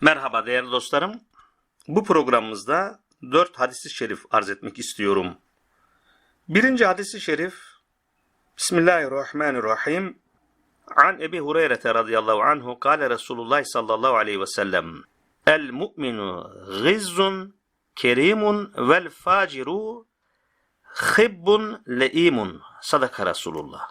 Merhaba değerli dostlarım. Bu programımızda dört hadisi şerif arz etmek istiyorum. Birinci hadisi şerif Bismillahirrahmanirrahim An Ebi Hureyre radıyallahu anhu kâle Resulullah sallallahu aleyhi ve sellem El mu'minu gizzun kerimun vel faciru hibbun leimun sadaka Resulullah.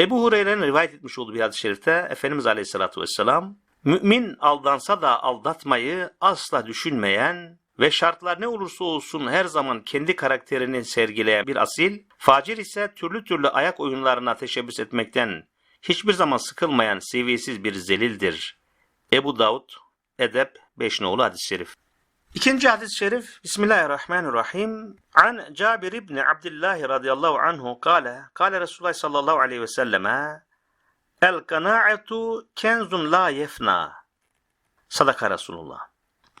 Ebu Hureyre'nin rivayet etmiş olduğu bir hadis-i şerifte Efendimiz Aleyhisselatü Vesselam Mümin aldansa da aldatmayı asla düşünmeyen ve şartlar ne olursa olsun her zaman kendi karakterini sergileyen bir asil, facir ise türlü türlü ayak oyunlarına teşebbüs etmekten hiçbir zaman sıkılmayan seviyesiz bir zelildir. Ebu Davud, Edep 5 nolu hadis-i şerif. İkinci hadis-i şerif Bismillahirrahmanirrahim. An Cabir ibn Abdullah radıyallahu anhu kâle kâle Resulullah sallallahu aleyhi ve selleme El kana'atu kenzun la yefna. Sadaka Resulullah.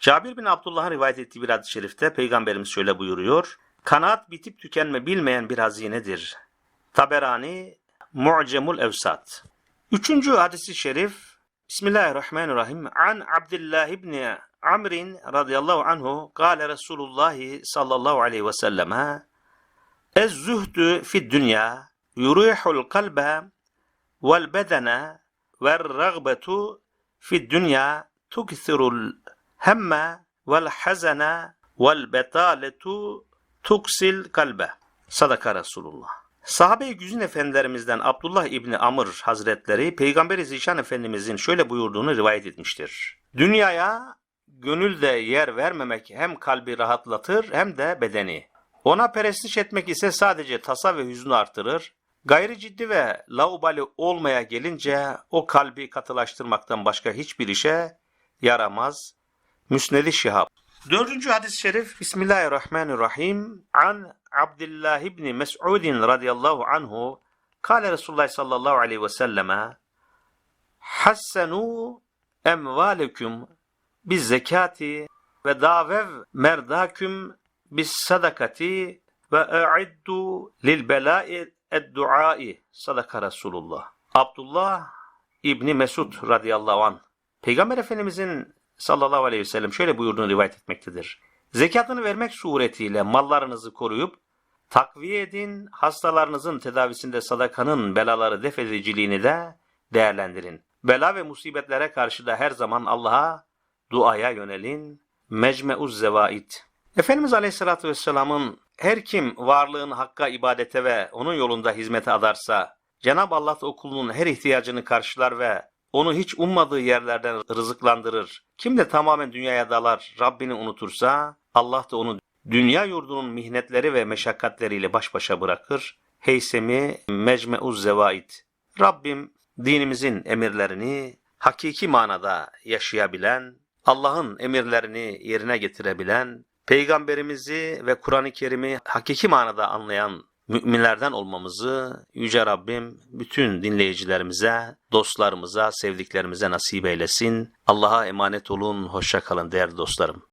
Cabir bin Abdullah'ın rivayet ettiği bir hadis-i şerifte Peygamberimiz şöyle buyuruyor. Kanaat bitip tükenme bilmeyen bir hazinedir. Taberani Mu'cemul Evsat. Üçüncü hadisi şerif Bismillahirrahmanirrahim. An Abdullah ibn Amrin radıyallahu anhu kâle Resulullah sallallahu aleyhi ve selleme Ez-zühdü fid dünya yurihul kalbe vel bedene ve ragbetu fid dünya tukthirul hemme vel hazene vel betaletu tuksil kalbe. Sadaka. Sahabe-i efendilerimizden Abdullah İbni Amr Hazretleri Peygamber-i Zişan Efendimizin şöyle buyurduğunu rivayet etmiştir. Dünyaya gönülde yer vermemek hem kalbi rahatlatır hem de bedeni. Ona perestiş etmek ise sadece tasa ve hüznü artırır. Gayri ciddi ve laubali olmaya gelince o kalbi katılaştırmaktan başka hiçbir işe yaramaz. Müsned-i Şihab. Dördüncü hadis-i şerif Bismillahirrahmanirrahim. An Abdullah ibn Mes'udin radıyallahu anhu Kale Resulullah sallallahu aleyhi ve selleme Hassenu emvaleküm biz zekati ve davev merdaküm bis sadakati ve e'iddu lil belai ed-duai sadaka Resulullah. Abdullah İbni Mesud radıyallahu an. Peygamber Efendimizin sallallahu aleyhi ve sellem şöyle buyurduğunu rivayet etmektedir. Zekatını vermek suretiyle mallarınızı koruyup takviye edin, hastalarınızın tedavisinde sadakanın belaları def ediciliğini de değerlendirin. Bela ve musibetlere karşı da her zaman Allah'a duaya yönelin. Mecme'uz Zevaid. Efendimiz Aleyhisselatü Vesselam'ın her kim varlığını hakka ibadete ve onun yolunda hizmete adarsa Cenab-ı Allah da o kulunun her ihtiyacını karşılar ve onu hiç ummadığı yerlerden rızıklandırır. Kim de tamamen dünyaya dalar, Rabbini unutursa Allah da onu dünya yurdunun mihnetleri ve meşakkatleriyle baş başa bırakır. Heysemi Mecme'uz Zevaid. Rabbim dinimizin emirlerini hakiki manada yaşayabilen, Allah'ın emirlerini yerine getirebilen, Peygamberimizi ve Kur'an-ı Kerim'i hakiki manada anlayan müminlerden olmamızı Yüce Rabbim bütün dinleyicilerimize, dostlarımıza, sevdiklerimize nasip eylesin. Allah'a emanet olun, hoşça kalın değerli dostlarım.